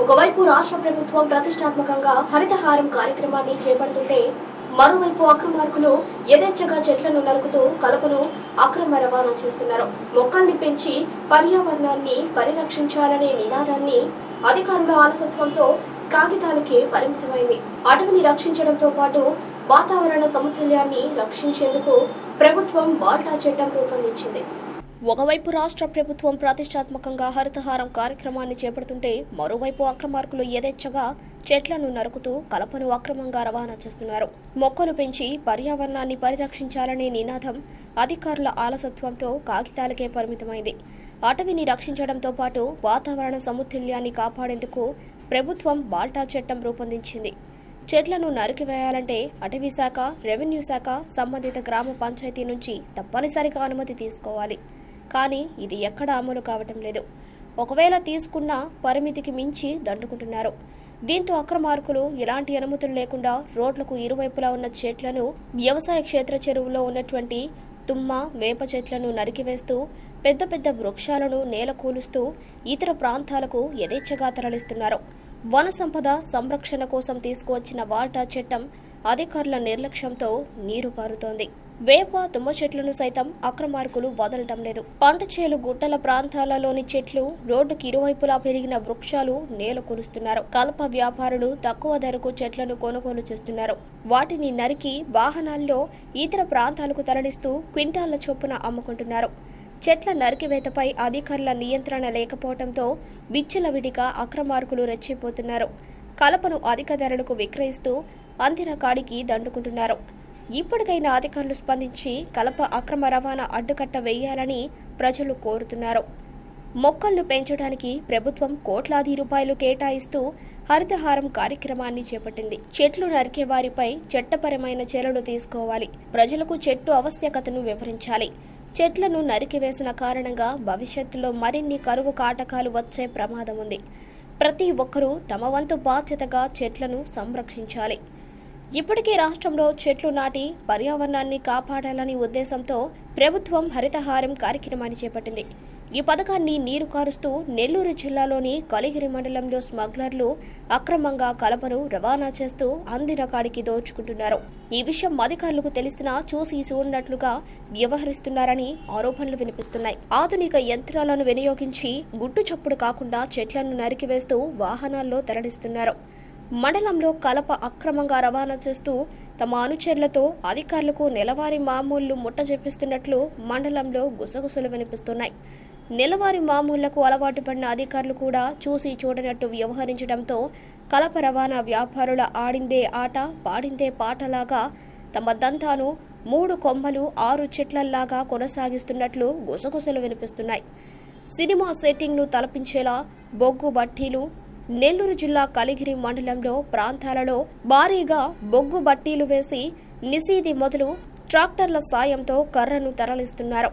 ఒకవైపు రాష్ట్ర ప్రభుత్వం ప్రతిష్టాత్మకంగా హరితహారం కార్యక్రమాన్ని చేపడుతుంటే మరోవైపు అక్రమార్కులు యథేచ్ఛగా చెట్లను నరుకుతూ కలపను అక్రమ రవాణా చేస్తున్నారు. మొక్కల్ని పెంచి పర్యావరణాన్ని పరిరక్షించాలనే నినాదాన్ని అధికారుల ఆలసత్వంతో కాగితాలకే పరిమితమైంది. అటవిని రక్షించడంతో పాటు వాతావరణ సమతుల్యాన్ని రక్షించేందుకు ప్రభుత్వం బాల్టా చట్టం రూపొందించింది. ఒకవైపు రాష్ట్ర ప్రభుత్వం ప్రతిష్టాత్మకంగా హరితహారం కార్యక్రమాన్ని చేపడుతుంటే మరోవైపు అక్రమార్కులు యథేచ్ఛగా చెట్లను నరుకుతూ కలపను అక్రమంగా రవాణా చేస్తున్నారు. మొక్కలు పెంచి పర్యావరణాన్ని పరిరక్షించాలనే నినాదం అధికారుల ఆలసత్వంతో కాగితాలకే పరిమితమైంది. అటవిని రక్షించడంతో పాటు వాతావరణ సమతుల్యాన్ని కాపాడేందుకు ప్రభుత్వం బాల్టా చట్టం రూపొందించింది. చెట్లను నరికివేయాలంటే అటవీ శాఖ రెవెన్యూ శాఖ సంబంధిత గ్రామ పంచాయతీ నుంచి తప్పనిసరిగా అనుమతి తీసుకోవాలి. కానీ ఇది ఎక్కడ అమలు కావటం లేదు. ఒకవేళ తీసుకున్న పరిమితికి మించి దండుకుంటున్నారు. దీంతో అక్రమార్కులు ఎలాంటి అనుమతులు లేకుండా రోడ్లకు ఇరువైపులా ఉన్న చెట్లను వ్యవసాయ క్షేత్ర చెరువులో ఉన్నటువంటి తుమ్మ వేప చెట్లను నరికివేస్తూ పెద్ద పెద్ద వృక్షాలను నేల కూలుస్తూ ఇతర ప్రాంతాలకు యథేచ్ఛగా తరలిస్తున్నారు. వన సంపద సంరక్షణ కోసం తీసుకువచ్చిన వాల్టా చట్టం అధికారుల నిర్లక్ష్యంతో నీరు కారుతోంది. వేప తుమ్మ చెట్లను సైతం అక్రమార్కులు వదలటం లేదు. పంట చేలు గుట్టల ప్రాంతాలలోని చెట్లు రోడ్డుకి ఇరువైపులా పెరిగిన వృక్షాలు నేల కొలుస్తున్నారు. కల్ప వ్యాపారులు తక్కువ ధరకు చెట్లను కొనుగోలు చేస్తున్నారు. వాటిని నరికి వాహనాల్లో ఇతర ప్రాంతాలకు తరలిస్తూ క్వింటాళ్ళ చొప్పున అమ్ముకుంటున్నారు. చెట్ల నరికివేతపై అధికారుల నియంత్రణ లేకపోవడంతో విచ్చలవిడిగా అక్రమార్కులు రెచ్చిపోతున్నారు. కలపను అధిక ధరలకు విక్రయిస్తూ అందిన కాడికి దండుకుంటున్నారు. ఇప్పటికైనా అధికారులు స్పందించి కలప అక్రమ రవాణా అడ్డుకట్ట వేయాలని ప్రజలు కోరుతున్నారు. మొక్కలను పెంచడానికి ప్రభుత్వం కోట్లాది రూపాయలు కేటాయిస్తూ హరితహారం కార్యక్రమాన్ని చేపట్టింది. చెట్లు నరికే వారిపై చట్టపరమైన చర్యలు తీసుకోవాలి. ప్రజలకు చెట్టు ఆవశ్యకతను వివరించాలి. చెట్లను నరికివేసిన కారణంగా భవిష్యత్తులో మరిన్ని కరువు కాటకాలు వచ్చే ప్రమాదం ఉంది. ప్రతి ఒక్కరూ తమ వంతు బాధ్యతగా చెట్లను సంరక్షించాలి. ఇప్పటికే రాష్ట్రంలో చెట్లు నాటి పర్యావరణాన్ని కాపాడాలని ఉద్దేశంతో ప్రభుత్వం హరితహారం కార్యక్రమాన్ని చేపట్టింది. ఈ పథకాన్ని నీరు కారుస్తూ నెల్లూరు జిల్లాలోని కలిగిరి మండలంలో స్మగ్లర్లు అక్రమంగా కలపను రవాణా చేస్తూ అందిన కాడికి దోచుకుంటున్నారు. ఈ విషయం అధికారులకు తెలిసినా చూసి చూడనట్లుగా వ్యవహరిస్తున్నారని ఆరోపణలు వినిపిస్తున్నాయి. ఆధునిక యంత్రాలను వినియోగించి గుట్టు చప్పుడు కాకుండా చెట్లను నరికివేస్తూ వాహనాల్లో తరలిస్తున్నారు. మండలంలో కలప అక్రమంగా రవాణా చేస్తూ తమ అనుచరులతో అధికారులకు నెలవారీ మామూళ్ళు ముట్టజెప్పిస్తున్నట్లు మండలంలో గుసగుసలు వినిపిస్తున్నాయి. నెలవారీ మామూళ్ళకు అలవాటు పడిన అధికారులు కూడా చూసి చూడనట్టు వ్యవహరించడంతో కలప రవాణా వ్యాపారుల ఆడిందే ఆట పాడిందే పాటలాగా తమ దంతాను మూడు కొమ్మలు ఆరు చెట్లల్లాగా కొనసాగిస్తున్నట్లు గుసగుసలు వినిపిస్తున్నాయి. సినిమా సెట్టింగ్ను తలపించేలా బొగ్గు బట్టీలు నెల్లూరు జిల్లా కలిగిరి మండలంలో ప్రాంతాలలో భారీగా బొగ్గు బట్టీలు వేసి నిసీది మొదలు ట్రాక్టర్ల సాయంతో కర్రను తరలిస్తున్నారు.